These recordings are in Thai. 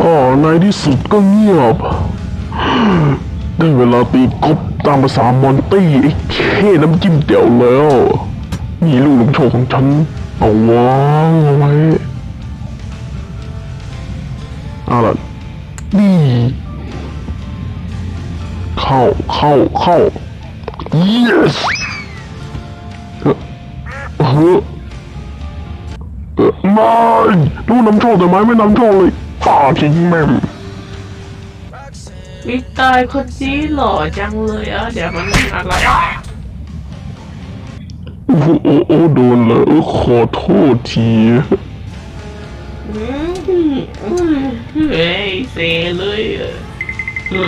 อ๋อในที่สุดก็เงียบ ได้เวลาตีกบตามภาษามอนตี้ไอ้เค้น้ำจิ้มเดี่ยวแล้ว มีลูกลมโชว์ของฉัน เอาวางเอาไว้เอาล่ะนี่ เข้าเข้าเข้า yes เออเออเออไม่ลูกน้ำโชคแต่ไม้ไม่น้ำโชคเลย ป่าทิ้งแม่มวิตายคนนี้หล่อจังเลยอะเดี๋ยวมันอะไรอะโอ้โหโอ้โอ้โดนเลยเออขอโทษทีอืมอืมเฮ้ยเซเลยอะอื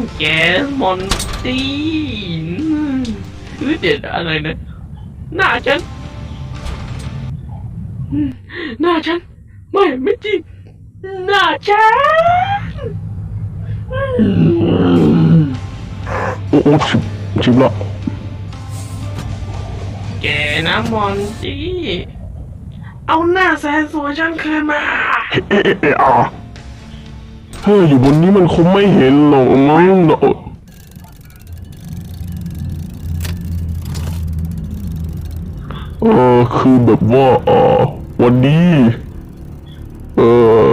มแกมอนตี้อืมเฮ้ยเด็ดอะไรนะหน้าฉันอืมหน้าฉัน ไม่ไม่จริงหน้าฉันโอ้โอ้ชิบชิบละแกนะมอนตี้ เอาหน้าแสนสวยฉันคืนมา เอ๊ะเอ๊ะเอ๊ะอะเฮ้ยอยู่บนนี้มันคงไม่เห็นหรอกมั้งเนอะเออคือแบบว่าเออวันนี้ เออ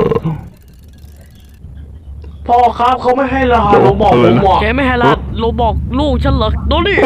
พ่อครับเขาไม่ให้รหัสเราบอกผมอะแกไม่ให้รหัสโลบอกลูกฉันเหรอโดนี่